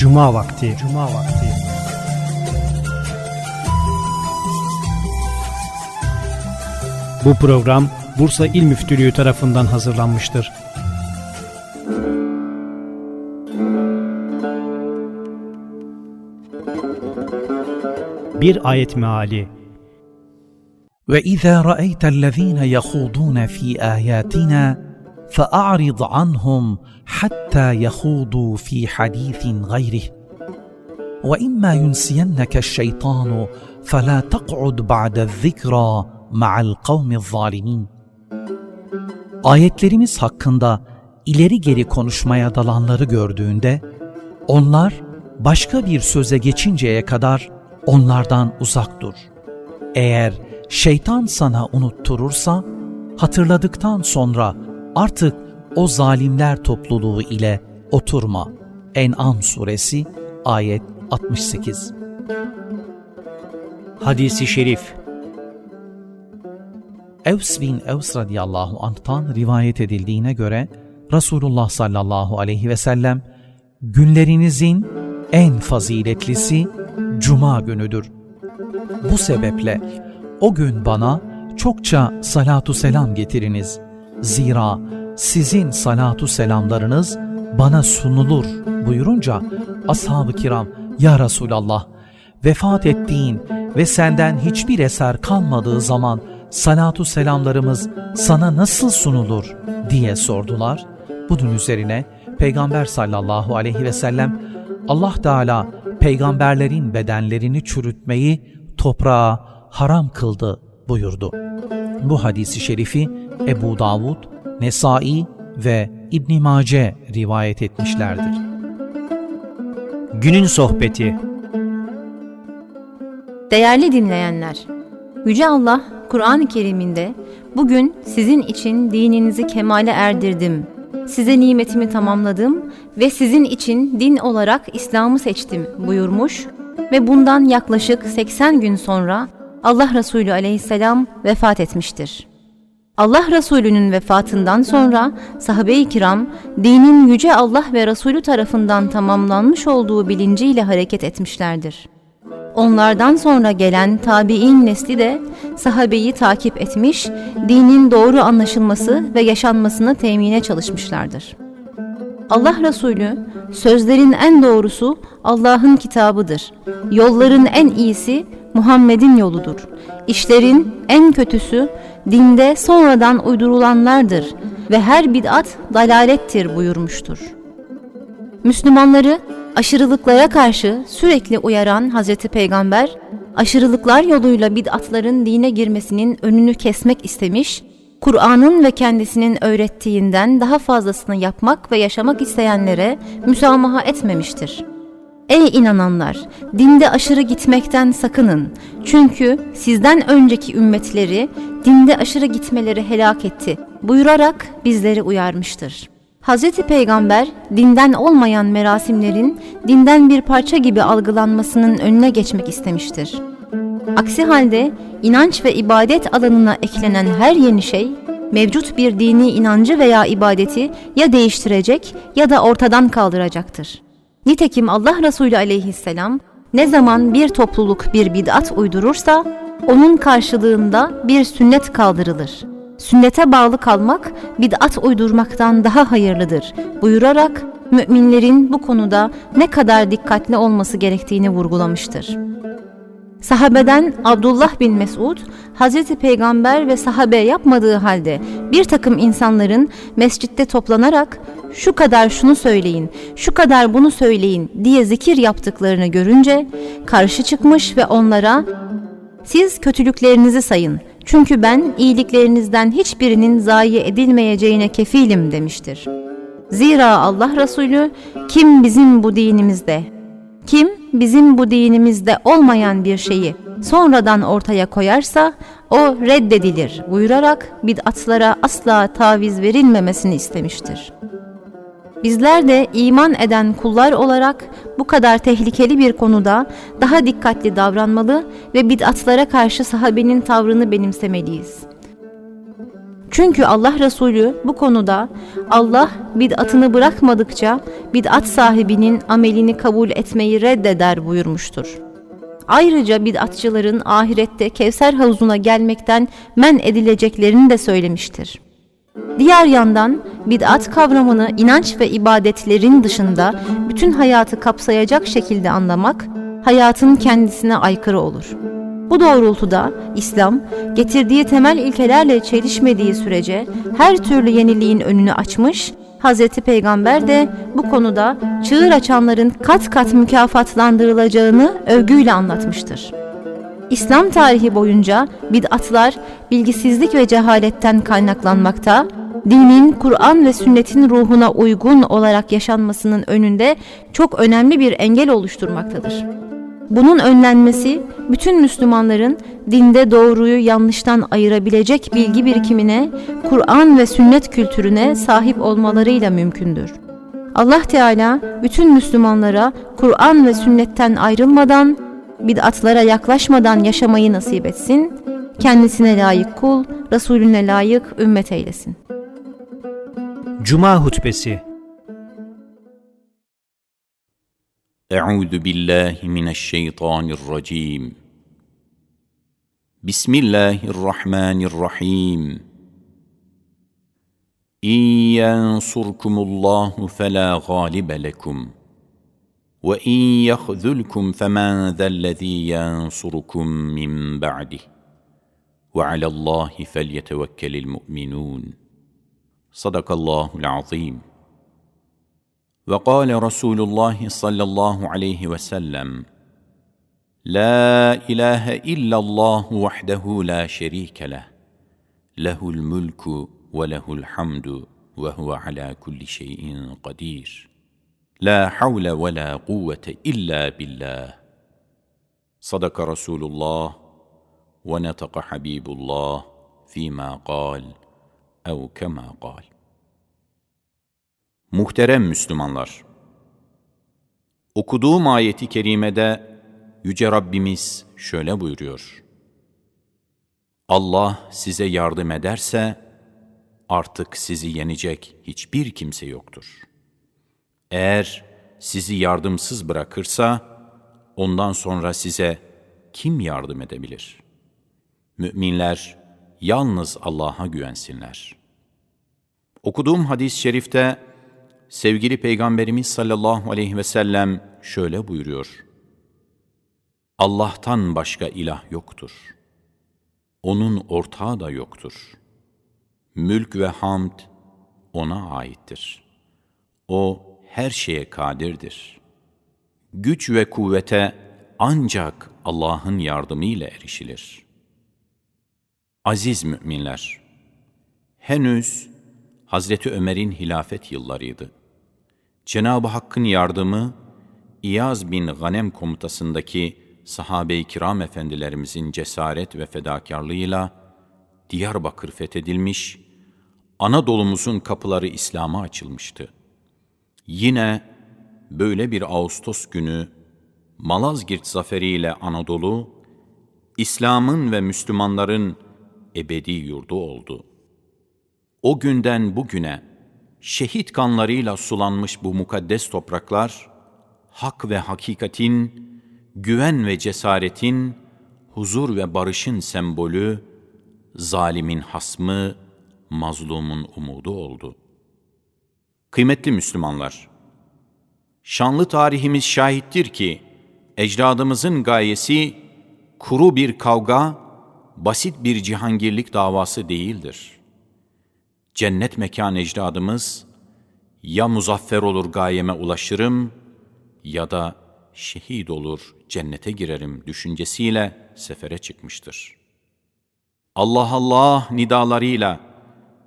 Cuma vakti. Cuma vakti. Bu program Bursa İl Müftülüğü tarafından hazırlanmıştır. Bir ayet meali واذا رايت الذين يخوضون في اياتنا فاعرض عنهم حتى يخوضوا في حديث غيره واما ينسينك الشيطان فلا تقعد بعد الذكرى مع القوم الظالمين Ayetlerimiz hakkında ileri geri konuşmaya dalanları gördüğünde onlar başka bir söze geçinceye kadar onlardan uzak dur. Eğer şeytan sana unutturursa, hatırladıktan sonra artık o zalimler topluluğu ile oturma. En'am suresi ayet 68 Hadisi şerif Evs bin Evs radıyallahu anh'tan rivayet edildiğine göre Resulullah sallallahu aleyhi ve sellem günlerinizin en faziletlisi cuma günüdür. Bu sebeple o gün bana çokça salatu selam getiriniz. Zira sizin salatu selamlarınız bana sunulur buyurunca ashab-ı kiram ya Resulallah vefat ettiğin ve senden hiçbir eser kalmadığı zaman salatu selamlarımız sana nasıl sunulur diye sordular. Bunun üzerine Peygamber sallallahu aleyhi ve sellem Allah Teala peygamberlerin bedenlerini çürütmeyi toprağa haram kıldı buyurdu. Bu hadisi şerifi Ebu Davud, Nesai ve İbn Mace rivayet etmişlerdir. Günün Sohbeti Değerli dinleyenler, Yüce Allah Kur'an-ı Kerim'inde bugün sizin için dininizi kemale erdirdim, size nimetimi tamamladım ve sizin için din olarak İslam'ı seçtim buyurmuş ve bundan yaklaşık 80 gün sonra Allah Resulü aleyhisselam vefat etmiştir. Allah Resulü'nün vefatından sonra sahabe-i kiram dinin yüce Allah ve Resulü tarafından tamamlanmış olduğu bilinciyle hareket etmişlerdir. Onlardan sonra gelen tabi'in nesli de sahabeyi takip etmiş, dinin doğru anlaşılması ve yaşanmasını temine çalışmışlardır. Allah Resulü, sözlerin en doğrusu Allah'ın kitabıdır. Yolların en iyisi Muhammed'in yoludur. İşlerin en kötüsü dinde sonradan uydurulanlardır ve her bid'at dalalettir buyurmuştur. Müslümanları aşırılıklara karşı sürekli uyaran Hazreti Peygamber, aşırılıklar yoluyla bid'atların dine girmesinin önünü kesmek istemiş, Kur'an'ın ve kendisinin öğrettiğinden daha fazlasını yapmak ve yaşamak isteyenlere müsamaha etmemiştir. Ey inananlar! Dinde aşırı gitmekten sakının. Çünkü sizden önceki ümmetleri dinde aşırı gitmeleri helak etti buyurarak bizleri uyarmıştır. Hz. Peygamber dinden olmayan merasimlerin dinden bir parça gibi algılanmasının önüne geçmek istemiştir. Aksi halde inanç ve ibadet alanına eklenen her yeni şey mevcut bir dini inancı veya ibadeti ya değiştirecek ya da ortadan kaldıracaktır. Nitekim Allah Resulü aleyhisselam ne zaman bir topluluk bir bid'at uydurursa onun karşılığında bir sünnet kaldırılır. Sünnete bağlı kalmak bid'at uydurmaktan daha hayırlıdır buyurarak müminlerin bu konuda ne kadar dikkatli olması gerektiğini vurgulamıştır. Sahabeden Abdullah bin Mesud, Hazreti Peygamber ve sahabe yapmadığı halde bir takım insanların mescitte toplanarak şu kadar şunu söyleyin, şu kadar bunu söyleyin diye zikir yaptıklarını görünce karşı çıkmış ve onlara siz kötülüklerinizi sayın çünkü ben iyiliklerinizden hiçbirinin zayi edilmeyeceğine kefilim demiştir. Zira Allah Resulü kim bizim bu dinimizde kim bizim bu dinimizde olmayan bir şeyi sonradan ortaya koyarsa o reddedilir buyurarak bid'atlara asla taviz verilmemesini istemiştir. Bizler de iman eden kullar olarak bu kadar tehlikeli bir konuda daha dikkatli davranmalı ve bid'atlara karşı sahabenin tavrını benimsemeliyiz. Çünkü Allah Resulü bu konuda Allah bid'atını bırakmadıkça bid'at sahibinin amelini kabul etmeyi reddeder buyurmuştur. Ayrıca bid'atçıların ahirette Kevser havuzuna gelmekten men edileceklerini de söylemiştir. Diğer yandan bid'at kavramını inanç ve ibadetlerin dışında bütün hayatı kapsayacak şekilde anlamak hayatın kendisine aykırı olur. Bu doğrultuda İslam getirdiği temel ilkelerle çelişmediği sürece her türlü yeniliğin önünü açmış, Hz. Peygamber de bu konuda çığır açanların kat kat mükafatlandırılacağını övgüyle anlatmıştır. İslam tarihi boyunca bid'atlar bilgisizlik ve cehaletten kaynaklanmakta, dinin Kur'an ve sünnetin ruhuna uygun olarak yaşanmasının önünde çok önemli bir engel oluşturmaktadır. Bunun önlenmesi bütün Müslümanların dinde doğruyu yanlıştan ayırabilecek bilgi birikimine, Kur'an ve sünnet kültürüne sahip olmalarıyla mümkündür. Allah Teala bütün Müslümanlara Kur'an ve sünnetten ayrılmadan, bid'atlara yaklaşmadan yaşamayı nasip etsin. Kendisine layık kul, Resulüne layık ümmet eylesin. Cuma Hutbesi Euzu billahi mineşşeytanirracim. Bismillahirrahmanirrahim. İn yansurkumullahu fela galibe lekum.'' وإن يخذلكم فمن ذا الذي ينصركم من بعده وعلى الله فليتوكل المؤمنون. صدق الله العظيم. وقال رسول الله صلى الله عليه وسلم لا اله الا الله وحده لا شريك له له الملك وله الحمد وهو على كل شيء قدير. La havle ve la kuvvete illa billah. Sadaka Resulullah ve netaka Habibullah fîmâ kal ev kemâ kal. Muhterem Müslümanlar! Okuduğum ayeti kerimede Yüce Rabbimiz şöyle buyuruyor. Allah size yardım ederse artık sizi yenecek hiçbir kimse yoktur.'' Eğer sizi yardımsız bırakırsa ondan sonra size kim yardım edebilir? Müminler yalnız Allah'a güvensinler. Okuduğum hadis-i şerifte sevgili Peygamberimiz sallallahu aleyhi ve sellem şöyle buyuruyor. Allah'tan başka ilah yoktur. Onun ortağı da yoktur. Mülk ve hamd O'na aittir. O her şeye kadirdir. Güç ve kuvvete ancak Allah'ın yardımıyla erişilir. Aziz müminler, henüz Hazreti Ömer'in hilafet yıllarıydı. Cenab-ı Hakk'ın yardımı, İyaz bin Ganem komutasındaki sahabe-i kiram efendilerimizin cesaret ve fedakarlığıyla Diyarbakır fethedilmiş, Anadolu'muzun kapıları İslam'a açılmıştı. Yine böyle bir Ağustos günü Malazgirt zaferiyle Anadolu, İslam'ın ve Müslümanların ebedi yurdu oldu. O günden bugüne şehit kanlarıyla sulanmış bu mukaddes topraklar, hak ve hakikatin, güven ve cesaretin, huzur ve barışın sembolü, zalimin hasmı, mazlumun umudu oldu. Kıymetli Müslümanlar, şanlı tarihimiz şahittir ki, ecdadımızın gayesi kuru bir kavga, basit bir cihangirlik davası değildir. Cennet mekan ecdadımız, ya muzaffer olur gayeme ulaşırım ya da şehit olur cennete girerim düşüncesiyle sefere çıkmıştır. Allah Allah nidalarıyla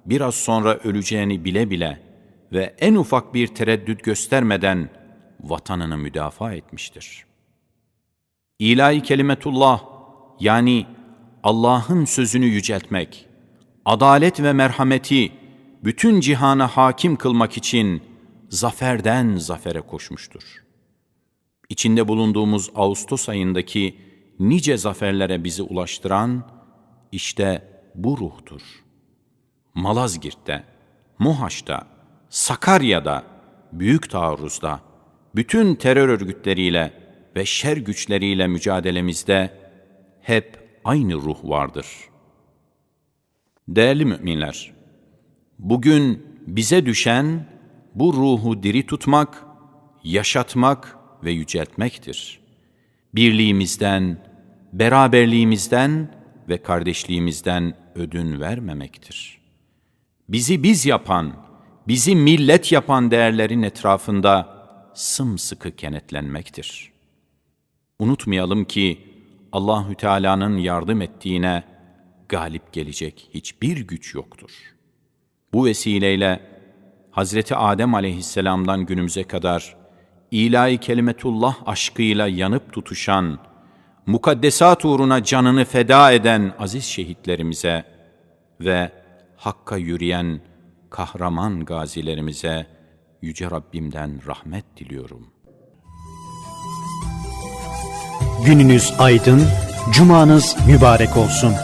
biraz sonra öleceğini bile bile ve en ufak bir tereddüt göstermeden vatanını müdafaa etmiştir. İlahi kelimetullah yani Allah'ın sözünü yüceltmek, adalet ve merhameti bütün cihana hakim kılmak için zaferden zafere koşmuştur. İçinde bulunduğumuz Ağustos ayındaki nice zaferlere bizi ulaştıran işte bu ruhtur. Malazgirt'te, Muhaç'ta, Sakarya'da, Büyük Taarruz'da, bütün terör örgütleriyle ve şer güçleriyle mücadelemizde hep aynı ruh vardır. Değerli müminler, bugün bize düşen bu ruhu diri tutmak, yaşatmak ve yüceltmektir. Birliğimizden, beraberliğimizden ve kardeşliğimizden ödün vermemektir. Bizi biz yapan, bizi millet yapan değerlerin etrafında sımsıkı kenetlenmektir. Unutmayalım ki Allahü Teala'nın yardım ettiğine galip gelecek hiçbir güç yoktur. Bu vesileyle Hazreti Adem aleyhisselamdan günümüze kadar ilahi kelimetullah aşkıyla yanıp tutuşan, mukaddesat uğruna canını feda eden aziz şehitlerimize ve Hakk'a yürüyen kahraman gazilerimize Yüce Rabbimden rahmet diliyorum. Gününüz aydın, cumanız mübarek olsun.